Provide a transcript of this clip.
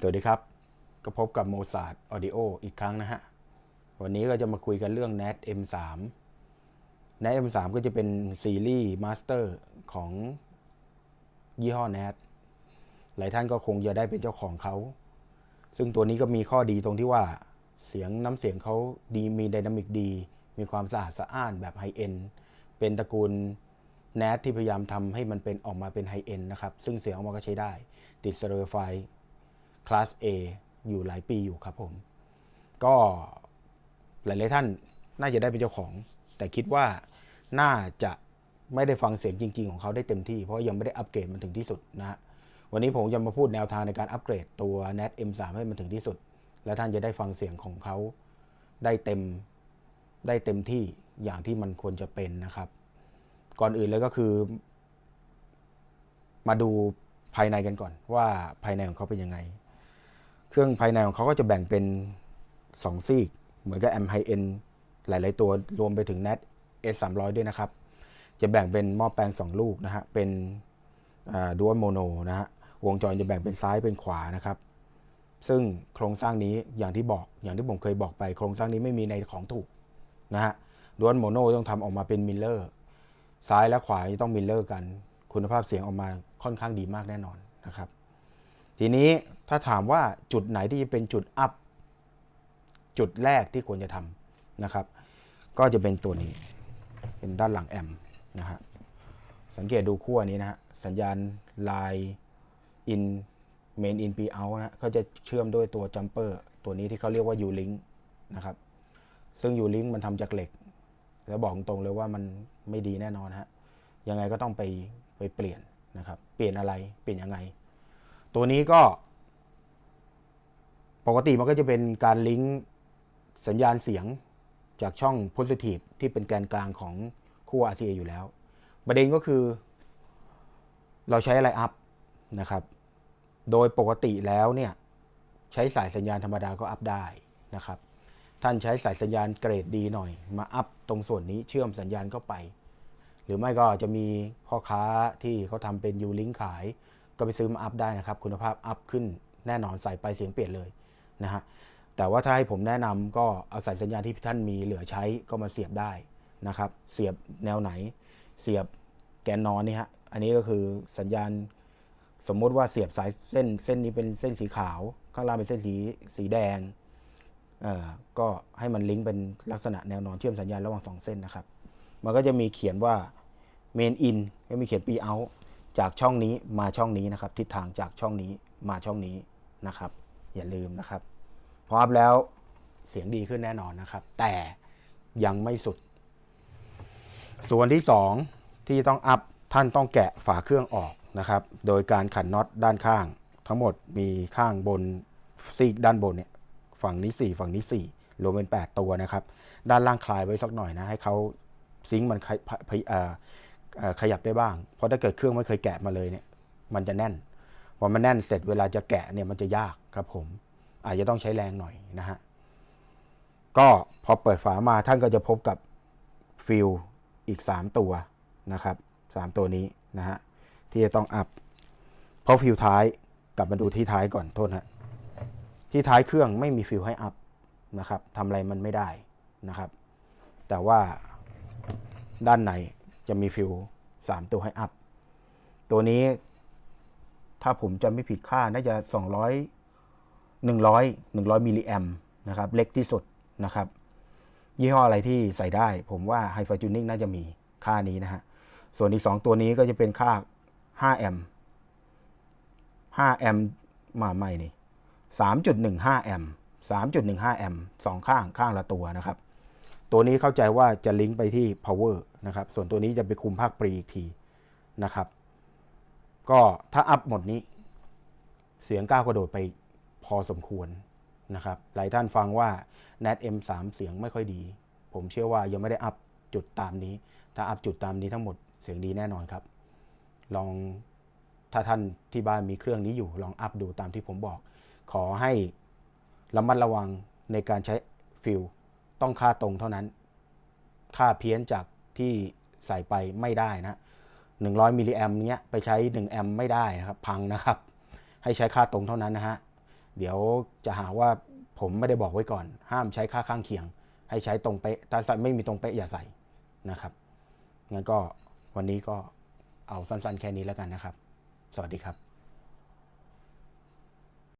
สวัสดีครับ ก็พบกับโมซา r ออดิโออีกครั้งนะฮะ วันนี้ก็จะมาคุยกันเรื่อง NAT M3 NAT M3 ก็จะเป็นซีรีส์มาสเตอร์ของยี่ห้อ NAT หลายท่านก็คงจะได้เป็นเจ้าของเขา ซึ่งตัวนี้ก็มีข้อดีตรงที่ว่าเสียงน้ำเสียงเขาดีมีไดนามิกดี มีความสะอาดสะอ้านแบบไฮเอ็นเป็นตระกูล NAT ที่พยายามทำให้มันเป็นออกมาเป็นไฮเอ็นนะครับ ซึ่งเสียงออกมาก็ใช้ได้ ติดเซอร์ไฟ คลาส A อยู่หลายปีอยู่ครับผม ก็หลายๆท่านน่าจะได้เป็นเจ้าของ แต่คิดว่าน่าจะไม่ได้ฟังเสียงจริง ๆ ของเขาได้เต็มที่ เพราะยังไม่ได้อัปเกรดมันถึงที่สุดนะฮะวันนี้ผมจะมาพูดแนวทางในการอัปเกรดตัว NAT M3 ให้มันถึงที่สุด และท่านจะได้ฟังเสียงของเขาได้เต็มได้เต็มที่อย่างที่มันควรจะเป็นนะครับ ก่อนอื่นเลยก็คือ มาดูภายในกันก่อนว่าภายในของเขาเป็นยังไง เครื่องภายในของเขาก็จะแบ่งเป็น 2 ซีก เหมือนกับแอมไฮเอ็นหลาย ๆ ตัวรวมไปถึง NAT S 3 0 0ด้วยนะครับ จะแบ่งเป็นหม้อแปลง 2 ลูกนะฮะ เป็นดูอัลโมโนนะฮะ วงจรจะแบ่งเป็นซ้ายเป็นขวานะครับ ซึ่งโครงสร้างนี้อย่างที่บอก อย่างที่ผมเคยบอกไป โครงสร้างนี้ไม่มีในของถูกนะฮะดูอัลโมโนต้องทำออกมาเป็นมิลเลอร์ ซ้ายและขวาจะต้องมิลเลอร์กัน คุณภาพเสียงออกมาค่อนข้างดีมากแน่นอนนะครับ ทีนี้ถ้าถามว่าจุดไหนที่จะเป็นจุดอัพ จุดแรกที่ควรจะทำนะครับ ก็จะเป็นตัวนี้ เป็นด้านหลังแอมป์นะฮะสังเกตดูขั้วนี้นะฮะสัญญาณลน์อินเมนอินปีเอานะก็จะเชื่อมด้วยตัวจัมเปอร์ตัวนี้ที่เขาเรียกว่า U-Link นะครับ ซึ่ง U-Link มันทำจากเหล็ก แล้วบอกตรงเลยว่ามันไม่ดีแน่นอนฮะยังไงก็ต้องไปไปเปลี่ยนนะครับ เปลี่ยนอะไรเปลี่ยนยังไง ตัวนี้ก็ ปกติมันก็จะเป็นการลิงก์สัญญาณเสียงจากช่อง positive ที่เป็นแกนกลางของคู่ RCA อยู่แล้ว ประเด็นก็คือ เราใช้อะไรอัพนะครับ โดยปกติแล้วเนี่ยใช้สายสัญญาณธรรมดาก็อัพได้นะครับ ท่านใช้สายสัญญาณเกรดดีหน่อย มาอัพตรงส่วนนี้เชื่อมสัญญาณเข้าไป หรือไม่ก็จะมีพ่อค้าที่เขาทำเป็นยูลิงขาย ก็ไปซื้อมาอัพได้นะครับ คุณภาพอัพขึ้นแน่นอนใส่ไปเสียงเปลี่ยนเลยนะฮะแต่ว่าถ้าให้ผมแนะนำก็เอาสายสัญญาณที่ท่านมีเหลือใช้ก็มาเสียบได้นะครับ เสียบแนวไหน เสียบแกนนอนนี่ฮะอันนี้ก็คือสัญญาณสมมุติว่าเสียบสายเส้นเส้นนี้เป็นเส้นสีขาว ข้างล่างเป็นเส้นสีสีแดงเอ่อก็ให้มันลิงก์เป็นลักษณะแนวนอนเชื่อมสัญญาณระหว่างสองเส้นนะครับ มันก็จะมีเขียนว่า main in ก็มีเขียน p out จากช่องนี้มาช่องนี้นะครับ ทิศทางจากช่องนี้มาช่องนี้นะครับ อย่าลืมนะครับพออัพแล้วเสียงดีขึ้นแน่นอนนะครับ แต่ยังไม่สุด ส่วนที่ 2 ที่ต้องอัพท่านต้องแกะฝาเครื่องออกนะครับ โดยการขันน็อตด้านข้าง ทั้งหมดมีข้างบนซีกด้านบนเนี่ยฝั่งนี้ 4 ฝั่งนี้ 4 รวมเป็น 8 ตัวนะครับ ด้านล่างคลายไว้สักหน่อยนะ ให้เขาซิงค์มัน ขยับได้บ้าง เพราะถ้าเกิดเครื่องไม่เคยแกะมาเลยเนี่ย มันจะแน่น พอมันแน่นเสร็จเวลาจะแกะเนี่ยมันจะยากครับผม อาจจะต้องใช้แรงหน่อยนะฮะ ก็พอเปิดฝามาท่านก็จะพบกับฟิลอีก 3 ตัวนะครับ3ตัวนี้นะฮะที่จะต้องอัพ เพราะฟิลท้ายกลับมาดูที่ท้ายก่อนโทษนะที่ท้ายเครื่องไม่มีฟิลให้อัพนะครับทำอะไรมันไม่ได้นะครับ แต่ว่าด้านใน จะมีฟิล3ตัวให้อัพ ตัวนี้ถ้าผมจะไม่ผิดค่าน่าจะ 200 100 100มิลลิแอมนะครับ เล็กที่สุดนะครับ ยี่ห้ออะไรที่ใส่ได้ ผมว่า h i f i Tuning น่าจะมีค่านี้นะฮะ ส่วนอีก 2 ตัวนี้ก็จะเป็นค่า5แอม5แอมมาใหม่นี่3.15แอม3.15แอมสองข้างข้างละตัวนะครับ ตัวนี้เข้าใจว่าจะลิงก์ไปที่ power นะครับ ส่วนตัวนี้จะไปคุมภาคปรีอีกทีนะครับ ก็ถ้าอัพหมดนี้ เสียงก้าวกระโดดไปพอสมควรนะครับ หลายท่านฟังว่า NAT M3 เสียงไม่ค่อยดี ผมเชื่อว่ายังไม่ได้อัพจุดตามนี้ ถ้าอัพจุดตามนี้ทั้งหมดเสียงดีแน่นอนครับ ลองถ้าท่านที่บ้านมีเครื่องนี้อยู่ ลองอัพดูตามที่ผมบอก ขอให้ระมัดระวังในการใช้ฟิล ต้องค่าตรงเท่านั้น ค่าเพี้ยนจากที่ใส่ไปไม่ได้นะ100มิลลิแอมเนี้ยไปใช้1แอมไม่ได้นะครับ พังนะครับ ให้ใช้ค่าตรงเท่านั้นนะฮะ เดี๋ยวจะหาว่าผมไม่ได้บอกไว้ก่อน ห้ามใช้ค่าข้างเคียง ให้ใช้ตรงเป๊ะถ้าใส่ไม่มีตรงเป๊ะอย่าใส่นะครับงั้นก็วันนี้ก็เอาสั้นๆแค่นี้แล้วกันนะครับ สวัสดีครับ